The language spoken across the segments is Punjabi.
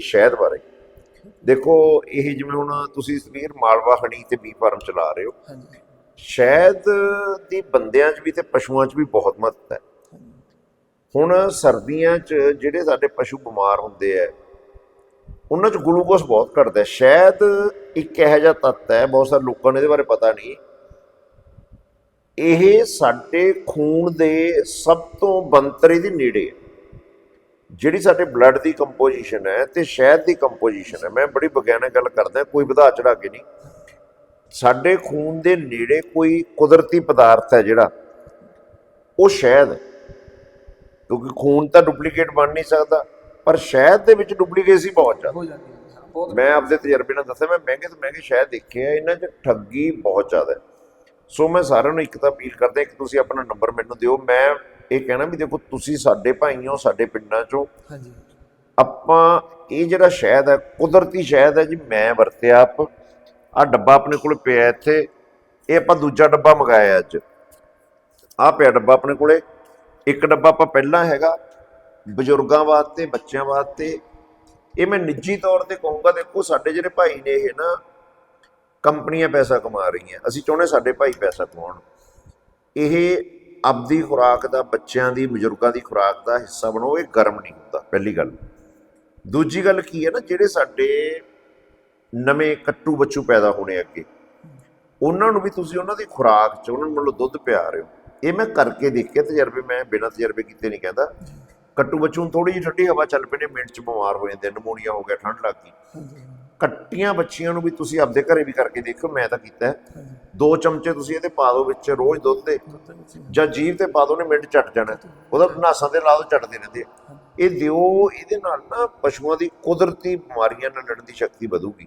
ਸ਼ਹਿਦ ਬਾਰੇ। ਦੇਖੋ ਇਹ ਜਿਵੇਂ ਹੁਣ ਤੁਸੀਂ ਸਵੀਰ ਮਾਲਵਾ ਹਣੀ ਤੇ ਬੀ ਫਾਰਮ ਚਲਾ ਰਹੇ ਹੋ। ਸ਼ਹਿਦ ਦੀ ਬੰਦਿਆਂ 'ਚ ਵੀ ਤੇ ਪਸ਼ੂਆਂ 'ਚ ਵੀ ਬਹੁਤ ਮਹੱਤਵ ਹੈ। ਹੁਣ ਸਰਦੀਆਂ 'ਚ ਜਿਹੜੇ ਸਾਡੇ ਪਸ਼ੂ ਬਿਮਾਰ ਹੁੰਦੇ ਆ ਉਹਨਾਂ 'ਚ ਗਲੂਕੋਜ਼ ਬਹੁਤ ਘਟਦਾ ਹੈ। ਸ਼ਹਿਦ ਇੱਕ ਇਹੋ ਜਿਹਾ ਤੱਤ ਹੈ ਬਹੁਤ ਸਾਰੇ ਲੋਕਾਂ ਨੂੰ ਇਹਦੇ ਬਾਰੇ ਪਤਾ ਨਹੀਂ। ਇਹ ਸਾਡੇ ਖੂਨ ਦੇ ਸਭ ਤੋਂ ਬੰਤਰੇ ਦੇ ਨੇੜੇ ਹੈ। ਜਿਹੜੀ ਸਾਡੇ ਬਲੱਡ ਦੀ ਕੰਪੋਜੀਸ਼ਨ ਹੈ ਤੇ ਸ਼ਹਿਦ ਦੀ ਕੰਪੋਜੀਸ਼ਨ ਹੈ ਮੈਂ ਬੜੀ ਵਿਗਿਆਨਕ ਗੱਲ ਕਰਦਾ ਕੋਈ ਵਧਾ ਚੜਾ ਕੇ ਨਹੀਂ। ਸਾਡੇ ਖੂਨ ਦੇ ਨੇੜੇ ਕੋਈ ਕੁਦਰਤੀ ਪਦਾਰਥ ਹੈ ਜਿਹੜਾ ਉਹ ਸ਼ਹਿਦ ਹੈ। ਕਿਉਂਕਿ ਖੂਨ ਤਾਂ ਡੁਪਲੀਕੇਟ ਬਣ ਨਹੀਂ ਸਕਦਾ ਪਰ ਸ਼ਹਿਦ ਦੇ ਵਿੱਚ ਡੁਪਲੀਕੇਸੀ ਬਹੁਤ ਜ਼ਿਆਦਾ। ਮੈਂ ਆਪਦੇ ਤਜਰਬੇ ਨਾਲ ਦੱਸਿਆ ਮੈਂ ਮਹਿੰਗੇ ਤੋਂ ਮਹਿੰਗੇ ਸ਼ਹਿਦ ਦੇਖੇ ਆ ਇਹਨਾਂ 'ਚ ਠੱਗੀ ਬਹੁਤ ਜ਼ਿਆਦਾ ਸੋ ਮੈਂ ਸਾਰਿਆਂ ਨੂੰ ਇੱਕ ਤਾਂ ਅਪੀਲ ਕਰਦਾ ਇੱਕ ਤੁਸੀਂ ਆਪਣਾ ਨੰਬਰ ਮੈਨੂੰ ਦਿਓ ਮੈਂ ਇਹ ਕਹਿਣਾ ਵੀ ਦੇਖੋ ਤੁਸੀਂ ਸਾਡੇ ਭਾਈ ਹੋ ਸਾਡੇ ਪਿੰਡਾਂ 'ਚੋਂ। ਹਾਂਜੀ। ਆਪਾਂ ਇਹ ਜਿਹੜਾ ਸ਼ਹਿਦ ਹੈ ਕੁਦਰਤੀ ਸ਼ਹਿਦ ਹੈ ਜੀ ਮੈਂ ਵਰਤਿਆ ਆਪ। ਆ ਡੱਬਾ ਆਪਣੇ ਕੋਲ ਪਿਆ ਇੱਥੇ। ਇਹ ਆਪਾਂ ਦੂਜਾ ਡੱਬਾ ਮੰਗਾਇਆ ਅੱਜ। ਆ ਪਿਆ ਡੱਬਾ ਆਪਣੇ ਕੋਲੇ। ਇੱਕ ਡੱਬਾ ਆਪਾਂ ਪਹਿਲਾਂ ਹੈਗਾ ਬਜ਼ੁਰਗਾਂ ਵਾਸਤੇ ਬੱਚਿਆਂ ਵਾਸਤੇ। ਇਹ ਮੈਂ ਨਿੱਜੀ ਤੌਰ ਤੇ ਕਹੂੰਗਾ ਦੇਖੋ ਸਾਡੇ ਜਿਹੜੇ ਭਾਈ ਨੇ ਇਹ ਨਾ ਕੰਪਨੀਆਂ ਪੈਸਾ ਕਮਾ ਰਹੀਆਂ। ਅਸੀਂ ਚਾਹੁੰਦੇ ਸਾਡੇ ਭਾਈ ਪੈਸਾ ਕਮਾਉਣ। ਇਹ ਆਪਦੀ ਖੁਰਾਕ ਦਾ ਬੱਚਿਆਂ ਦੀ ਬਜ਼ੁਰਗਾਂ ਦੀ ਖੁਰਾਕ ਦਾ ਹਿੱਸਾ ਬਣੋ ਇਹ ਗਰਮ ਨਹੀਂ ਹੁੰਦਾ ਪਹਿਲੀ ਗੱਲ। ਦੂਜੀ ਗੱਲ ਕੀ ਹੈ ਨਾ ਜਿਹੜੇ ਸਾਡੇ ਨਵੇਂ ਕੱਟੂ ਬੱਚੂ ਪੈਦਾ ਹੋਣੇ ਅੱਗੇ ਉਹਨਾਂ ਨੂੰ ਵੀ ਤੁਸੀਂ ਉਹਨਾਂ ਦੀ ਖੁਰਾਕ ਚ ਉਹਨਾਂ ਨੂੰ ਮਤਲਬ ਦੁੱਧ ਪਿਆ ਰਹੇ ਹੋ। ਇਹ ਮੈਂ ਕਰਕੇ ਦੇਖਿਆ ਤਜਰਬੇ ਮੈਂ ਬਿਨਾਂ ਤਜਰਬੇ ਕੀਤੇ ਨਹੀਂ ਕਹਿੰਦਾ। ਕੱਟੂ ਬੱਚੂ ਨੂੰ ਥੋੜੀ ਜਿਹੀ ਠੰਡੀ ਹਵਾ ਚੱਲ ਨੇ ਮਿੰਟ ਚ ਬਿਮਾਰ ਹੋ ਜਾਂਦੇ ਨਮੂਨੀਆ ਹੋ ਗਿਆ ਠੰਡ ਲੱਗ ਗਈ। ਕੱਟੀਆਂ ਬੱਚੀਆਂ ਨੂੰ ਵੀ ਤੁਸੀਂ ਆਪਦੇ ਘਰੇ ਵੀ ਕਰਕੇ ਦੇਖੋ ਮੈਂ ਤਾਂ ਕੀਤਾ। ਦੋ ਚਮਚੇ ਤੁਸੀਂ ਇਹਦੇ ਪਾ ਦਿਓ ਵਿੱਚ ਰੋਜ਼ ਦੁੱਧ ਦੇ। ਜਾਂ ਜੀਭ ਤੇ ਪਾ ਦੋ ਨੇ ਮਿੰਟ ਚੱਟ ਜਾਣਾ। ਉਹਦਾ ਨਾਸਾਂ ਦੇ ਲਾ ਦੋ ਚੱਟਦੇ ਰਹਿੰਦੇ ਆ। ਇਹ ਦਿਓ, ਇਹਦੇ ਨਾਲ ਨਾ ਪਸ਼ੂਆਂ ਦੀ ਕੁਦਰਤੀ ਬਿਮਾਰੀਆਂ ਨਾਲ ਲੜਨ ਦੀ ਸ਼ਕਤੀ ਵਧੂਗੀ।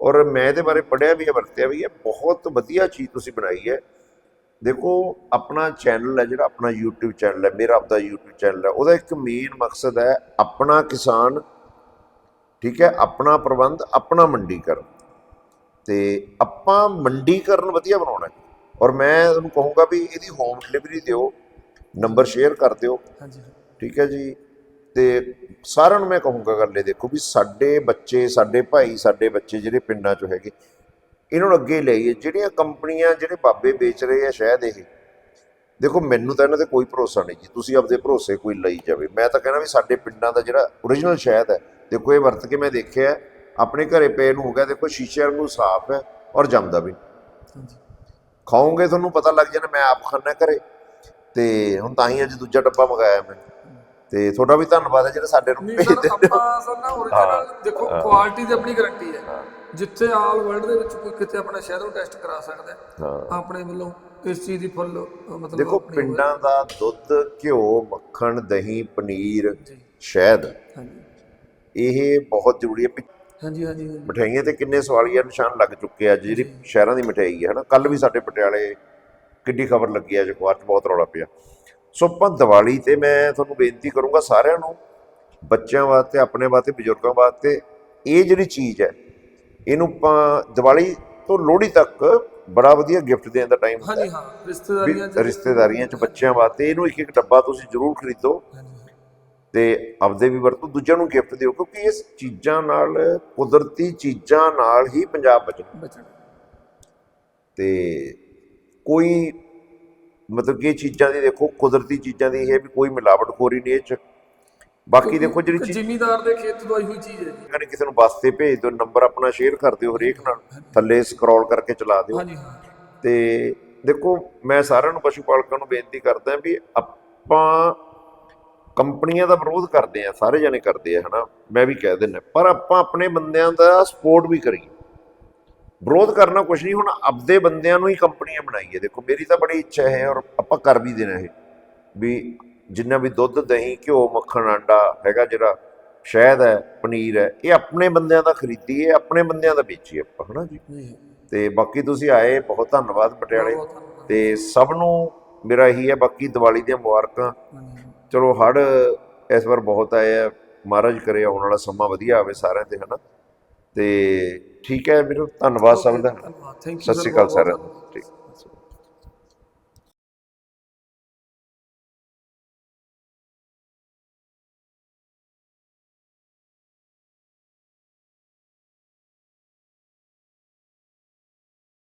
ਔਰ ਮੈਂ ਇਹਦੇ ਬਾਰੇ ਪੜਿਆ ਵੀ ਹੈ, ਵਰਤਿਆ ਵੀ ਹੈ। ਬਹੁਤ ਵਧੀਆ ਚੀਜ਼ ਤੁਸੀਂ ਬਣਾਈ ਹੈ। ਦੇਖੋ, ਆਪਣਾ ਚੈਨਲ ਹੈ ਜਿਹੜਾ, ਆਪਣਾ YouTube ਚੈਨਲ ਹੈ, ਮੇਰਾ ਆਪਦਾ YouTube ਚੈਨਲ ਹੈ। ਉਹਦਾ ਇੱਕ ਮੇਨ ਮਕਸਦ ਹੈ ਆਪਣਾ ਕਿਸਾਨ, ਠੀਕ ਹੈ, ਆਪਣਾ ਪ੍ਰਬੰਧ, ਆਪਣਾ ਮੰਡੀਕਰਨ। ਤੇ ਆਪਾਂ ਮੰਡੀਕਰਨ ਵਧੀਆ ਬਣਾਉਣਾ ਔਰ ਮੈਂ ਤੁਹਾਨੂੰ ਕਹੂੰਗਾ ਵੀ ਇਹਦੀ ਹੋਮ ਡਿਲੀਵਰੀ ਦਿਓ ਨੰਬਰ ਸ਼ੇਅਰ ਕਰ ਦਿਓ। ਹਾਂਜੀ। ਠੀਕ ਹੈ ਜੀ? ਤੇ ਸਾਰਿਆਂ ਨੂੰ ਮੈਂ ਕਹੂੰਗਾ ਗੱਲ ਇਹ ਦੇਖੋ ਵੀ ਸਾਡੇ ਬੱਚੇ ਸਾਡੇ ਭਾਈ ਸਾਡੇ ਬੱਚੇ ਜਿਹੜੇ ਪਿੰਡਾਂ 'ਚ ਹੈਗੇ ਇਹਨਾਂ ਨੂੰ ਅੱਗੇ ਲਈਏ ਜਿਹੜੀਆਂ ਕੰਪਨੀਆਂ ਜਿਹੜੇ ਬਾਬੇ ਵੇਚ ਰਹੇ ਆ ਸ਼ਾਇਦ ਇਹ ਦੇਖੋ ਮੈਨੂੰ ਤਾਂ ਇਹਨਾਂ ਤੇ ਕੋਈ ਭਰੋਸਾ ਨਹੀਂ ਜੀ। ਤੁਸੀਂ ਆਪਦੇ ਭਰੋਸੇ ਕੋਈ ਲਈ ਜਾਵੇ। ਮੈਂ ਤਾਂ ਕਹਿਣਾ ਵੀ ਸਾਡੇ ਪਿੰਡਾਂ ਦਾ ਜਿਹੜਾ ਓਰੀਜਨਲ ਸ਼ਹਿਦ ਹੈ ਦੇਖੋ ਇਹ ਵਰਤ ਕੇ ਮੈਂ ਦੇਖਿਆ ਆਪਣੇ ਘਰੇ ਪਏ ਨੂੰ ਹੋ ਗਿਆ ਦੇਖੋ ਸ਼ੀਸ਼ੇ ਵਾਂਗੂ ਸਾਫ਼ ਹੈ ਔਰ ਜੰਮਦਾ ਵੀ। ਖਾਓਗੇ ਤੁਹਾਨੂੰ ਪਤਾ ਲੱਗ ਜਾਣਾ ਮੈਂ ਆਪ ਖਾਣਾ ਘਰੇ। ਤੇ ਹੁਣ ਤਾਂ ਹੀ ਅੱਜ ਦੂਜਾ ਡੱਬਾ ਮੰਗਾਇਆ ਮੈਂ। ਤੇ ਤੁਹਾਡਾ ਵੀ ਧੰਨਵਾਦ ਹੈ ਜਿਹੜਾ ਸਾਡੇ ਨੂੰ ਭੇਜ ਦਿੰਦੇ ਹੋ। ਆਪਾਂ ਸਰ ਨਾ origignal ਦੇਖੋ ਕੁਆਲਿਟੀ ਦੀ ਆਪਣੀ ਗਾਰੰਟੀ ਹੈ। ਜਿੱਥੇ ਆਲ ਵਰਲਡ ਦੇ ਵਿੱਚ ਕੋਈ ਕਿਤੇ ਆਪਣਾ ਸ਼ਹਿਰ ਨੂੰ ਟੈਸਟ ਕਰਾ ਸਕਦਾ ਹੈ ਆਪਣੇ ਵੱਲੋਂ ਇਸ ਚੀਜ਼ ਦੀ ਫੁੱਲ ਮਤਲਬ ਦੇਖੋ। ਪਿੰਡਾਂ ਦਾ ਦੁੱਧ ਘਿਓ ਮੱਖਣ ਦਹੀਂ ਪਨੀਰ ਸ਼ਹਿਦ ਇਹ ਬਹੁਤ ਜ਼ਰੂਰੀ ਹੈ। ਹਾਂਜੀ ਹਾਂਜੀ। ਮਠਿਆਈਆਂ ਤੇ ਕਿੰਨੇ ਸਵਾਲੀਆ ਨਿਸ਼ਾਨ ਲੱਗ ਚੁੱਕੇ ਆ ਜਿਹੜੀ ਸ਼ਹਿਰਾਂ ਦੀ ਮਠਿਆਈ ਹੈ ਹਨਾ? ਕੱਲ ਵੀ ਸਾਡੇ ਪਟਿਆਲੇ ਕਿੱਡੀ ਖਬਰ ਲੱਗੀ ਆ ਅਖਬਾਰ 'ਚ ਬਹੁਤ ਰੌਲਾ ਪਿਆ। ਸੋ ਆਪਾਂ ਦੀਵਾਲੀ ਤੇ ਮੈਂ ਤੁਹਾਨੂੰ ਬੇਨਤੀ ਕਰੂੰਗਾ ਸਾਰਿਆਂ ਨੂੰ ਬੱਚਿਆਂ ਵਾਸਤੇ ਆਪਣੇ ਵਾਸਤੇ ਬਜ਼ੁਰਗਾਂ ਵਾਸਤੇ ਇਹ ਜਿਹੜੀ ਚੀਜ਼ ਹੈ ਇਹਨੂੰ ਆਪਾਂ ਦੀਵਾਲੀ ਤੋਂ ਲੋਹੜੀ ਤੱਕ ਬੜਾ ਵਧੀਆ ਗਿਫਟ ਦੇਣ ਦਾ ਟਾਈਮ ਹੁੰਦਾ ਹਾਂਜੀ ਹਾਂ ਰਿਸ਼ਤੇਦਾਰੀਆਂ ਚ ਰਿਸ਼ਤੇਦਾਰੀਆਂ 'ਚ ਬੱਚਿਆਂ ਵਾਸਤੇ ਇਹਨੂੰ ਇੱਕ ਇੱਕ ਡੱਬਾ ਤੁਸੀਂ ਜ਼ਰੂਰ ਖਰੀਦੋ। ਤੇ ਆਪਦੇ ਵੀ ਵਰਤੋ ਦੂਜਿਆਂ ਨੂੰ ਗਿਫਟ ਦਿਓ ਕਿਉਂਕਿ ਇਸ ਚੀਜ਼ਾਂ ਨਾਲ ਕੁਦਰਤੀ ਚੀਜ਼ਾਂ ਨਾਲ ਹੀ ਪੰਜਾਬ ਬਚਣਾ। ਤੇ ਕੋਈ ਮਤਲਬ ਕਿ ਇਹ ਚੀਜ਼ਾਂ ਦੀ ਦੇਖੋ ਕੁਦਰਤੀ ਚੀਜ਼ਾਂ ਦੀ ਇਹ ਵੀ ਕੋਈ ਮਿਲਾਵਟਖੋਰੀ ਨਹੀਂ ਇਹ ਚ। ਬਾਕੀ ਦੇਖੋ ਜਿਹੜੀ ਚੀਜ਼ ਜ਼ਿਮੀਦਾਰ ਦੇ ਖੇਤ ਤੋਂ ਆਈ ਹੋਈ ਚੀਜ਼ ਹੈ ਜੀ। ਕਹਿੰਦੇ ਕਿਸੇ ਨੂੰ ਵਾਸਤੇ ਭੇਜ ਦਿਓ ਨੰਬਰ ਆਪਣਾ ਸ਼ੇਅਰ ਕਰ ਦਿਓ ਹਰੇਕ ਨਾਲ ਥੱਲੇ ਸਕਰੋਲ ਕਰਕੇ ਚਲਾ ਦਿਓ। ਹਾਂਜੀ ਹਾਂ। ਤੇ ਦੇਖੋ ਮੈਂ ਸਾਰਿਆਂ ਨੂੰ ਪਸ਼ੂ ਪਾਲਕਾਂ ਨੂੰ ਬੇਨਤੀ ਕਰਦਾ ਵੀ ਆਪਾਂ ਕੰਪਨੀਆਂ ਦਾ ਵਿਰੋਧ ਕਰਦੇ ਆ ਸਾਰੇ ਜਣੇ ਕਰਦੇ ਆ ਹਨਾ ਮੈਂ ਵੀ ਕਹਿ ਦਿੰਦਾ। ਪਰ ਆਪਾਂ ਆਪਣੇ ਬੰਦਿਆਂ ਦਾ ਸਪੋਰਟ ਵੀ ਕਰੀਏ। ਵਿਰੋਧ ਕਰਨਾ ਕੁਝ ਨਹੀਂ ਹੁਣ ਆਪਦੇ ਬੰਦਿਆਂ ਨੂੰ ਹੀ ਕੰਪਨੀਆਂ ਬਣਾਈਏ। ਦੇਖੋ ਮੇਰੀ ਤਾਂ ਬੜੀ ਇੱਛਾ ਹੈ ਔਰ ਆਪਾਂ ਕਰ ਵੀ ਦੇਣਾ ਇਹ। ਵੀ ਜਿੰਨਾ ਵੀ ਦੁੱਧ ਦਹੀਂ ਘਿਓ ਮੱਖਣ ਆਂਡਾ ਹੈਗਾ ਜਿਹੜਾ ਸ਼ਹਿਦ ਹੈ ਪਨੀਰ ਹੈ ਇਹ ਆਪਣੇ ਬੰਦਿਆਂ ਦਾ ਖਰੀਦੀਏ ਆਪਣੇ ਬੰਦਿਆਂ ਦਾ ਵੇਚੀਏ ਆਪਾਂ ਹਨਾ ਜੀ? ਤੇ ਬਾਕੀ ਤੁਸੀਂ ਆਏ ਬਹੁਤ ਧੰਨਵਾਦ ਪਟਿਆਲੇ। ਤੇ ਸਭ ਨੂੰ ਮੇਰਾ ਇਹੀ ਹੈ ਬਾਕੀ ਦੀਵਾਲੀ ਦੀਆਂ ਮੁਬਾਰਕਾਂ। ਚਲੋ ਹੜ ਇਸ ਵਾਰ ਬਹੁਤ ਆਏ ਆ ਮਹਾਰਾਜ ਕਰੇ ਆਉਣ ਵਾਲਾ ਸਮਾਂ ਵਧੀਆ ਆਵੇ ਸਾਰਿਆਂ ਤੇ ਹਨਾ? ਤੇ ਠੀਕ ਹੈ ਵੀਰੋ ਧੰਨਵਾਦ ਸਭ ਦਾ। ਸਤਿ ਸ਼੍ਰੀ ਅਕਾਲ ਸਾਰਿਆਂ ਨੂੰ। ਠੀਕ।